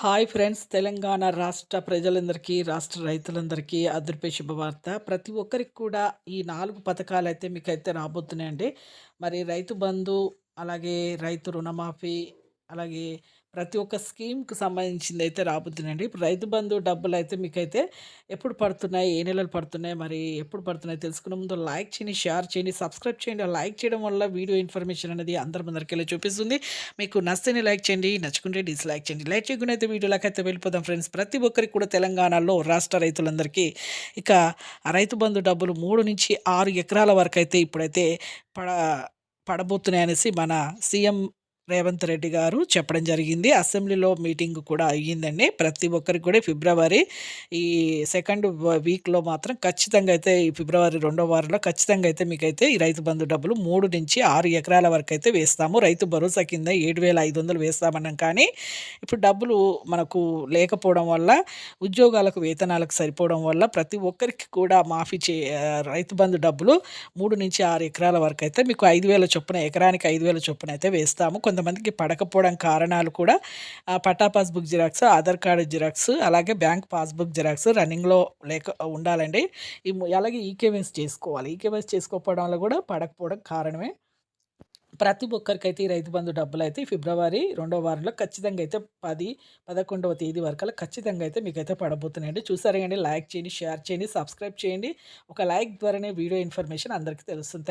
Hi friends Telangana రాష్ట్ర ప్రజలందరికీ రాష్ట్ర రైతులందరికీ అదృపే శుభవార్త. ప్రతి ఒక్కరికి కూడా ఈ నాలుగు పథకాలు అయితే మీకైతే రాబోతున్నాయండి. మరి రైతు బంధు అలాగే రైతు రుణమాఫీ అలాగే ప్రతి ఒక్క స్కీమ్కి సంబంధించింది అయితే రాబోతుందండి ఇప్పుడు రైతు బంధు డబ్బులు అయితే మీకైతే ఎప్పుడు పడుతున్నాయి ఏ నెలలు పడుతున్నాయి మరి ఎప్పుడు పడుతున్నాయి తెలుసుకునే ముందు లైక్ చేయండి షేర్ చేయండి సబ్స్క్రైబ్ చేయండి. లైక్ చేయడం వల్ల వీడియో ఇన్ఫర్మేషన్ అనేది అందరి ముందరికి వెళ్ళి చూపిస్తుంది. మీకు నచ్చితేనే లైక్ చేయండి నచ్చుకుంటే డిస్లైక్ చేయండి. లైక్ చేయకుండా అయితే వీడియోలోకి అయితే వెళ్ళిపోదాం ఫ్రెండ్స్. ప్రతి ఒక్కరికి కూడా తెలంగాణలో రాష్ట్ర రైతులందరికీ ఇక రైతు బంధు డబ్బులు మూడు నుంచి ఆరు ఎకరాల వరకు అయితే ఇప్పుడైతే పడ పడబోతున్నాయనేసి మన సీఎం రేవంత్ రెడ్డి గారు చెప్పడం జరిగింది. అసెంబ్లీలో మీటింగ్ కూడా అయ్యిందండి. ప్రతి ఒక్కరికి కూడా ఫిబ్రవరి ఈ సెకండ్ వీక్లో మాత్రం ఖచ్చితంగా అయితే ఈ ఫిబ్రవరి రెండో వారంలో ఖచ్చితంగా అయితే మీకైతే ఈ రైతు బంధు డబ్బులు మూడు నుంచి ఆరు ఎకరాల వరకు అయితే వేస్తాము. రైతు భరోసా కింద ఏడు వేల ఐదు వందలు వేస్తామన్నాం. కానీ ఇప్పుడు డబ్బులు మనకు లేకపోవడం వల్ల ఉద్యోగాలకు వేతనాలకు సరిపోవడం వల్ల ప్రతి ఒక్కరికి కూడా మాఫీ చే రైతు బంధు డబ్బులు మూడు నుంచి ఆరు ఎకరాల వరకు అయితే మీకు ఐదు వేల చొప్పున ఎకరానికి ఐదు వేల చొప్పున అయితే వేస్తాము. కొంతమందికి పడకపోవడం కారణాలు కూడా పట్టా passbook xerox Aadhaar card xerox అలాగే బ్యాంక్ పాస్బుక్ జిరాక్స్ రన్నింగ్లో లేక ఉండాలండి. అలాగే ఈకేవైస్ చేసుకోవాలి. ఈకేవైస్ చేసుకోకపోవడం వల్ల కూడా పడకపోవడం కారణమే. ప్రతి ఒక్కరికైతే ఈ రైతు బంధు డబ్బులు అయితే ఫిబ్రవరి రెండో వారంలో ఖచ్చితంగా అయితే పది పదకొండవ తేదీ వరకు ఖచ్చితంగా అయితే మీకైతే పడబోతున్నాయండి. చూసారా లైక్ చేయండి షేర్ చేయండి సబ్స్క్రైబ్ చేయండి. ఒక లైక్ ద్వారానే వీడియో ఇన్ఫర్మేషన్ అందరికీ తెలుస్తుంది.